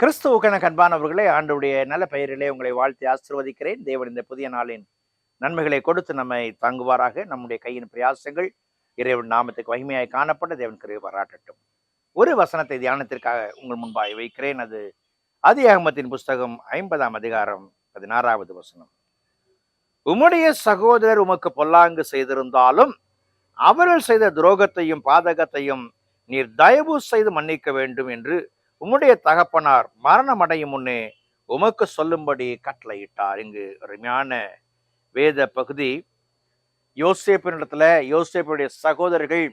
கிறிஸ்துவுக்கென கண்பானவர்களே ஆண்டுடைய நல்ல பெயரிலே உங்களை வாழ்த்தி ஆசிர்வதிக்கிறேன். தேவன் இந்த புதிய நாளின் நன்மைகளை கொடுத்து நம்மை தாங்குவாராக. நம்முடைய கையின் பிரயாசங்கள் இறைவன் நாமத்துக்கு மகிமையாய் காணப்பட்ட தேவன் கருவி பாராட்டட்டும். ஒரு வசனத்தை தியானத்திற்காக உங்கள் முன்பாய் வைக்கிறேன். அது அதியாகமத்தின் புஸ்தகம் ஐம்பதாம் அதிகாரம் பதினாறாவது வசனம். உம்முடைய சகோதரர் உமக்கு பொல்லாங்கு செய்திருந்தாலும் அவர்கள் செய்த துரோகத்தையும் பாதகத்தையும் நீர் தயவு செய்து மன்னிக்க வேண்டும் என்று உம்முடைய தகப்பனார் மரணமடையும் முன்னே உமக்கு சொல்லும்படி கட்டளையிட்டார். இங்கு அருமையான வேத பகுதி. யோசேப்பினிடத்துல யோசேப்பினுடைய சகோதரர்கள்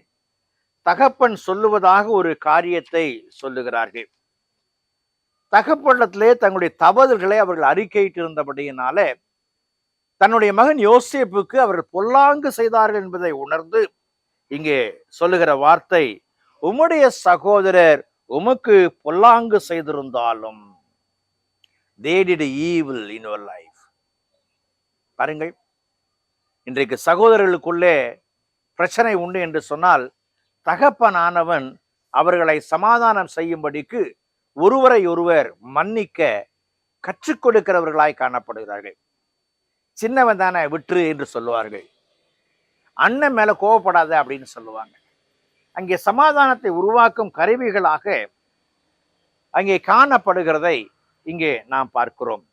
தகப்பன் சொல்லுவதாக ஒரு காரியத்தை சொல்லுகிறார்கள். தகப்பனிடத்திலே தங்களுடைய தவறுகளை அவர்கள் அறிக்கையிட்டு இருந்தபடியினால தன்னுடைய மகன் யோசேப்புக்கு அவர்கள் பொல்லாங்கு செய்தார்கள் என்பதை உணர்ந்து இங்கே சொல்லுகிற வார்த்தை உம்முடைய சகோதரர் உமக்கு பொல்லாங்கு செய்திருந்தாலும் they did evil in பாருங்கள் இன்றைக்கு சகோதரர்களுக்குள்ளே பிரச்சனை உண்டு என்று சொன்னால் தகப்பனானவன் அவர்களை சமாதானம் செய்யும்படிக்கு ஒருவரை ஒருவர் மன்னிக்க கற்றுக் கொடுக்கிறவர்களாய் காணப்படுகிறார்கள். சின்னவன் தானே விற்று என்று சொல்லுவார்கள். அண்ணன் மேல கோவப்படாத அப்படின்னு சொல்லுவாங்க. அங்கே சமாதானத்தை உருவாக்கும் கருவிகளாக அங்கே காணப்படுகிறதை இங்கே நாம் பார்க்கிறோம்.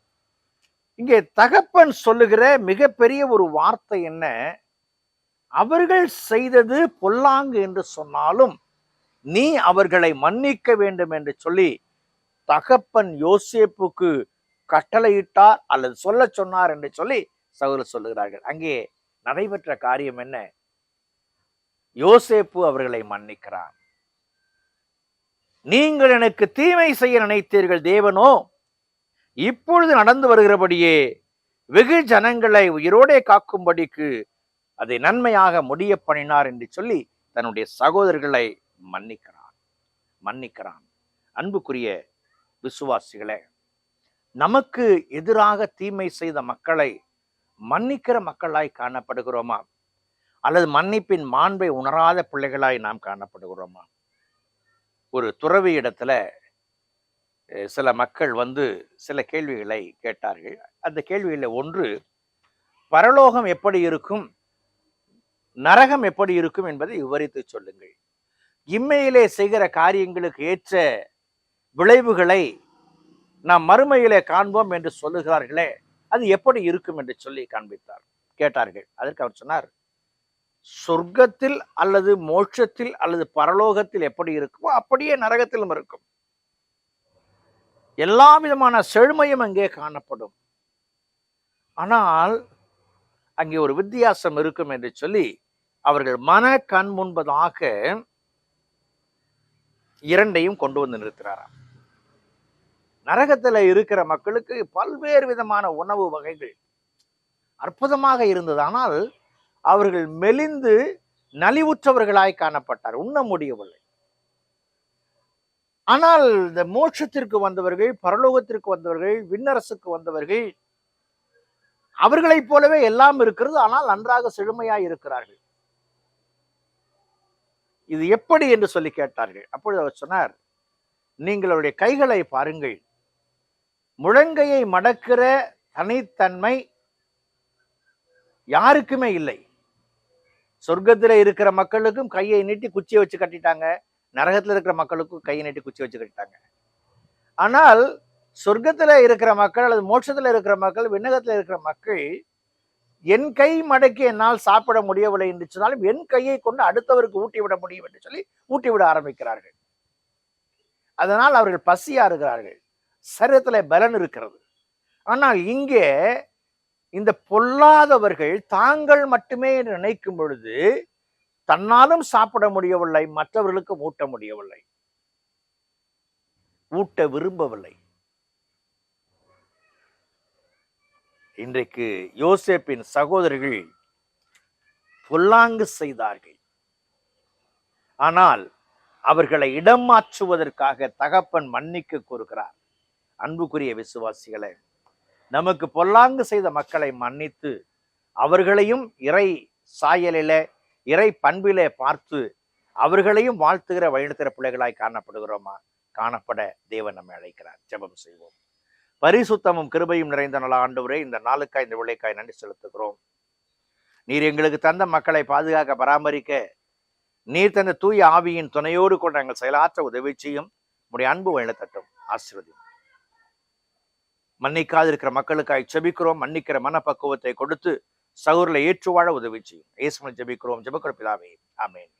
இங்கே தகப்பன் சொல்லுகிற மிகப்பெரிய ஒரு வார்த்தை என்ன? அவர்கள் செய்தது பொல்லாங்கு என்று சொன்னாலும் நீ அவர்களை மன்னிக்க வேண்டும் என்று சொல்லி தகப்பன் யோசேப்புக்கு கட்டளையிட்டார் அல்லது சொல்ல சொன்னார் என்று சொல்லி சகோதரர் சொல்லுகிறார்கள். அங்கே நடைபெற்ற காரியம் என்ன? யோசேப்பு அவர்களை மன்னிக்கிறான். நீங்கள் எனக்கு தீமை செய்ய நினைத்தீர்கள் தேவனோ? இப்பொழுது நடந்து வருகிறபடியே வெகு ஜனங்களை உயிரோடே காக்கும்படிக்கு அதை நன்மையாக முடிய பண்ணினார் என்று சொல்லி தன்னுடைய சகோதரர்களை மன்னிக்கிறான். மன்னிக்கிறான். அன்புக்குரிய விசுவாசிகளே நமக்கு எதிராக தீமை செய்த மக்களை மன்னிக்கிற மக்களாய் காணப்படுகிறோமா? அல்லது மன்னிப்பின் மாண்பை உணராத பிள்ளைகளாய் நாம் காணப்படுகிறோமா? ஒரு துறவி இடத்துல சில மக்கள் வந்து சில கேள்விகளை கேட்டார்கள். அந்த கேள்விகளில் ஒன்று பரலோகம் எப்படி இருக்கும்? நரகம் எப்படி இருக்கும்? என்பதை விவரித்து சொல்லுங்கள். இம்மையிலே செய்கிற காரியங்களுக்கு ஏற்ற விளைவுகளை நாம் மறுமையிலே காண்போம் என்று சொல்லுகிறார்களே அது எப்படி இருக்கும் என்று சொல்லி காண்பித்தார். கேட்டார்கள். அதற்கு அவர் சொன்னார் சொர்க்கத்தில் அல்லது மோட்சத்தில் அல்லது பரலோகத்தில் எப்படி இருக்குமோ அப்படியே நரகத்திலும் இருக்கும். எல்லா விதமான செழுமையும் அங்கே காணப்படும். ஆனால் அங்கே ஒரு வித்தியாசம் இருக்கும் என்று சொல்லி அவர்கள் மன கண் முன்பதாக இரண்டையும் கொண்டு வந்து நிறுத்துறாராம் நரகத்துல இருக்கிற மக்களுக்கு பல்வேறு விதமான உணவு வகைகள் அற்புதமாக இருந்தது. ஆனால் அவர்கள் மெலிந்து நலிவுற்றவர்களாய் காணப்பட்டார். உண்ண முடியவில்லை. ஆனால் இந்த மோட்சத்திற்கு வந்தவர்கள் பரலோகத்திற்கு வந்தவர்கள் விண்ணரசுக்கு வந்தவர்கள் அவர்களைப் போலவே எல்லாம் இருக்கிறது. ஆனால் நன்றாக செழுமையாய் இருக்கிறார்கள். இது எப்படி என்று சொல்லி கேட்டார்கள். அப்பொழுது அவர் சொன்னார் நீங்களுடைய கைகளை பாருங்கள். முழங்கையை மடக்கிற தனித்தன்மை யாருக்குமே இல்லை. சொர்க்கத்தில் இருக்கிற மக்களுக்கும் கையை நீட்டி குச்சியை வச்சு கட்டிட்டாங்க. நரகத்தில் இருக்கிற மக்களுக்கும் கையை நீட்டி குச்சி வச்சு கட்டிட்டாங்க. ஆனால் சொர்க்கத்தில் இருக்கிற மக்கள் அல்லது மோட்சத்தில் இருக்கிற மக்கள் விண்ணகத்தில் இருக்கிற மக்கள் என் கை மடக்கி என்னால் சாப்பிட முடியவில்லை என்று சொன்னாலும் என் கையை கொண்டு அடுத்தவருக்கு ஊட்டி விட முடியும் என்று சொல்லி ஊட்டி விட ஆரம்பிக்கிறார்கள். அதனால் அவர்கள் பசியா இருக்கிறார்கள் பலன் இருக்கிறது. ஆனால் இங்கே இந்த பொல்லாதவர்கள் தாங்கள் மட்டுமே நினைக்கும் பொழுது தன்னாலும் சாப்பிட முடியவில்லை மற்றவர்களுக்கு ஊட்ட முடியவில்லை. ஊட்ட விரும்பவில்லை. இன்றைக்கு யோசேப்பின் சகோதரர்கள் பொல்லாங்கு செய்தார்கள். ஆனால் அவர்களை இடம் மாற்றுவதற்காக தகப்பன் மன்னிக்க கூறுகிறார் அன்புக்குரிய விசுவாசிகளை நமக்கு பொல்லாங்கு செய்த மக்களை மன்னித்து அவர்களையும் இறை சாயலிலே இறை பண்பிலே பார்த்து அவர்களையும் வாழ்த்துகிற வழிநடத்துகிற பிள்ளைகளாய் காணப்படுகிறோமா? காணப்பட தேவன் நம்மை அழைக்கிறார். ஜெபம் செய்வோம். பரிசுத்தமும் கிருபையும் நிறைந்த நல்ல ஆண்டவரே இந்த நாளுக்காய் இந்த விளைக்காய் நன்றி செலுத்துகிறோம். நீர் எங்களுக்கு தந்த மக்களை பாதுகாக்க பராமரிக்க நீர் தந்த தூய ஆவியின் துணையோடு கொண்டு நாங்கள் செயலாற்ற உதவி செய்யும். உடைய அன்பு வழித்தட்டும் ஆசீர்வதி மன்னிக்காதிருக்கிற மக்களுக்காய் ஜெபிக்கிறோம் மன்னிக்கிற மனப்பக்குவத்தை கொடுத்து சகோதரில் ஏற்று வாழ உதவி செய்யும். ஏசுமன் ஜெபிக்கிறோம். ஜெபக்கிற பிதாவே ஆமேன்.